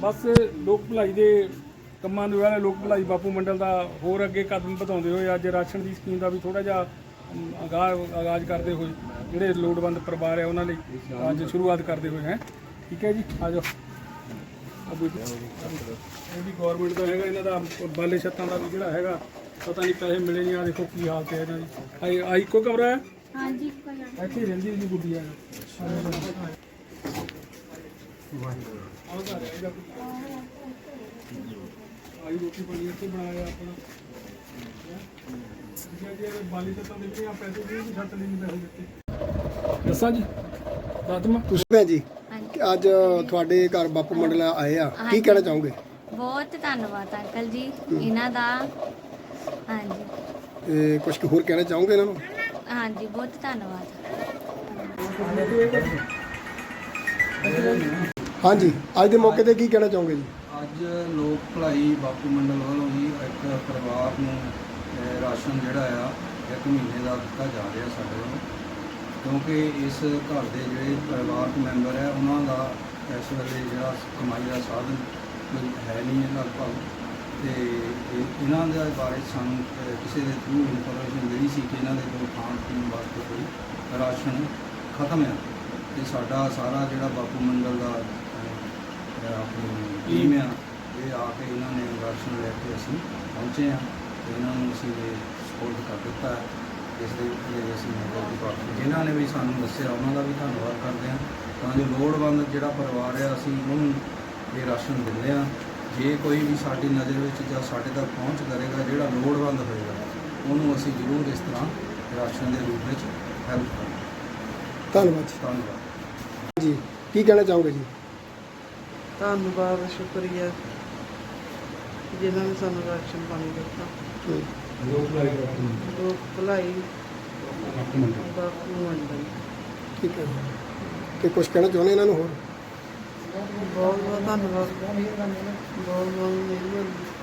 ਬਸ ਲੋਕ ਭਲਾਈ ਦੇ ਕੰਮਾਂ ਦੇ ਵਾਲੇ ਲੋਕ ਭਲਾਈ ਬਾਪੂ ਮੰਡਲ ਦਾ ਹੋਰ ਅੱਗੇ ਕਦਮ ਵਧਾਉਂਦੇ ਹੋਏ ਅੱਜ ਰਾਸ਼ਨ ਦੀ ਸਕੀਮ ਦਾ ਵੀ ਥੋੜਾ ਜਿਹਾ ਆਗਾਜ਼ ਆਗਾਜ਼ ਕਰਦੇ ਹੋਏ ਜਿਹੜੇ ਲੋੜਵੰਦ ਪਰਿਵਾਰ ਹੈ ਉਹਨਾਂ ਲਈ ਅੱਜ ਸ਼ੁਰੂਆਤ ਕਰਦੇ ਹੋਏ ਹੈ। ਠੀਕ ਹੈ ਜੀ ਆ ਜਾਓ। ਵੀ ਗਵਰਨਮੈਂਟ ਦਾ ਹੈਗਾ ਇਹਨਾਂ ਦਾ ਬਾਲੇ ਛੱਤਾਂ ਦਾ ਵੀ ਜਿਹੜਾ ਹੈਗਾ ਪਤਾ ਨਹੀਂ ਪੈਸੇ ਮਿਲੇ ਨਹੀਂ ਆ ਦੇਖੋ ਕੀ ਹਾਲਤ ਹੈ ਇਹਨਾਂ ਦੀ। ਆਈ ਆਈ ਕੋ ਕਮਰਾ ਹੈ? ਹਾਂਜੀ ਇੱਥੇ ਰਹਿੰਦੀ ਜੀ ਗੁੱਡੀ ਆ। ਆਈ ਰੋਟੀ ਪਾਣੀ ਇੱਥੇ ਬਣਾਇਆ ਆਪਣਾ ਜੀ? ਜੀ ਬਾਲੀ ਤੇ ਤਾਂ ਦਿੱਤੇ ਆ ਪੈਸੇ ਵੀ ਨਹੀਂ ਛੱਤ ਲਈ ਨਹੀਂ ਪੈਸੇ ਦਿੱਤੇ ਦੱਸਾਂ ਜੀ ਰਾਤਮਾ ਤੁਸੀਂ ਜੀ ਅੱਜ ਤੁਹਾਡੇ ਘਰ ਬਾਪੂ ਮੰਡਲ ਆਏ ਆ। ਕੀ। ਕਹਿਣਾ ਚਾਹੋਗੇ? ਬਹੁਤ ਧੰਨਵਾਦ ਅੰਕਲ ਜੀ ਇਹਨਾਂ ਦਾ। ਹਾਂਜੀ। ਤੇ ਕੁਝ ਹੋਰ ਕਹਿਣਾ ਚਾਹੋਗੇ ਇਹਨਾਂ ਨੂੰ? ਹਾਂਜੀ ਬਹੁਤ ਧੰਨਵਾਦ। ਹਾਂਜੀ ਅੱਜ ਦੇ ਮੌਕੇ ਤੇ ਕੀ ਕਹਿਣਾ ਚਾਹੋਗੇ ਜੀ? ਅੱਜ ਲੋਕ ਭਲਾਈ ਬਾਪੂ ਮੰਡਲ ਵੱਲੋਂ ਜੀ ਇੱਕ ਪਰਿਵਾਰ ਨੂੰ ਅਹ, ਰਾਸ਼ਨ ਜਿਹੜਾ ਆ ਇੱਕ ਮਹੀਨੇ ਦਾ ਦਿੱਤਾ ਜਾ ਰਿਹਾ ਸਾਡੇ ਵੱਲੋਂ। ਕਿਉਂਕਿ ਇਸ ਘਰ ਦੇ ਜਿਹੜੇ ਪਰਿਵਾਰਕ ਮੈਂਬਰ ਹੈ ਉਹਨਾਂ ਦਾ ਇਸ ਵੇਲੇ ਜਿਹੜਾ ਕਮਾਈ ਦਾ ਸਾਧਨ ਕੋਈ ਹੈ ਨਹੀਂ ਹੈ ਲਗਭਗ। ਤੇ ਇਹ- ਇਹਨਾਂ ਦੇ ਬਾਰੇ ਸਾਨੂੰ ਅਹ, ਕਿਸੇ ਦੇ ਥਰੂ ਇਨਫੋਰਮੇਸ਼ਨ ਮਿਲੀ ਸੀ ਕਿ ਇਹਨਾਂ ਦੇ ਕੋਲ ਖਾਣ ਪੀਣ ਵਾਸਤੇ ਕੋਈ ਰਾਸ਼ਨ ਖਤਮ ਆ। ਤੇ ਸਾਡਾ ਸਾਰਾ ਜਿਹੜਾ ਬਾਪੂ ਮੰਡਲ ਦਾ ਆਪਣੀ ਟੀਮ ਆ ਇਹ ਆ ਕੇ ਇਹਨਾਂ ਨੇ ਰਾਸ਼ਨ ਲੈ ਕੇ ਅਸੀਂ ਪਹੁੰਚੇ ਆ ਤੇ ਇਹਨਾਂ ਨੂੰ ਅਸੀਂ ਸਪੋਰਟ ਕਰ ਦਿੱਤਾ ਹੈ। ਇਸ ਦੇ ਲਈ ਅਸੀਂ ਮਦਦ ਦੀ ਪਾਰਟੀ ਜਿਨ੍ਹਾਂ ਨੇ ਵੀ ਸਾਨੂੰ ਦੱਸਿਆ ਉਹਨਾਂ ਦਾ ਵੀ ਧੰਨਵਾਦ ਕਰਦੇ ਹਾਂ। ਤਾਂ ਜੋ ਲੋੜਵੰਦ ਜਿਹੜਾ ਪਰਿਵਾਰ ਹੈ ਅਸੀਂ ਉਹਨੂੰ ਇਹ ਰਾਸ਼ਨ ਦਿੰਦੇ ਆ ਜੇ ਕੋਈ ਵੀ ਸਾਡੀ ਨਜ਼ਰ ਵਿੱਚ ਜਾਂ ਸਾਡੇ ਤੱਕ ਪਹੁੰਚ ਕਰੇਗਾ ਜਿਹੜਾ ਲੋੜਵੰਦ ਹੋਏਗਾ ਉਹਨੂੰ ਅਸੀਂ ਜ਼ਰੂਰ ਇਸ ਤਰ੍ਹਾਂ ਰਾਸ਼ਨ ਦੇ ਰੂਪ ਵਿੱਚ ਹੈਲਪ ਕਰਾਂਗੇ। ਧੰਨਵਾਦ ਜੀ। ਧੰਨਵਾਦ। ਜੀ ਕੀ ਕਹਿਣਾ ਚਾਹੋਗੇ ਜੀ? ਧੰਨਵਾਦ ਸ਼ੁਕਰੀਆ। ਜਿਨ੍ਹਾਂ ਨੇ ਸਾਨੂੰ ਰਾਸ਼ਨ ਪਾਣੀ ਦਿੱਤਾ। ਲੋਕ ਭਲਾਈ ਬਾਪੂ ਮੰਡਲ। ਠੀਕ ਹੈ। ਕਿ ਕੁਝ ਕਹਿਣਾ ਚਾਹੁੰਦੇ ਇਹਨਾਂ ਨੂੰ ਹੋਰ? ਬਹੁਤ ਬਹੁਤ ਧੰਨਵਾਦ। ਬਹੁਤ ਬਹੁਤ ਮਿਹਰਬਾਨੀ।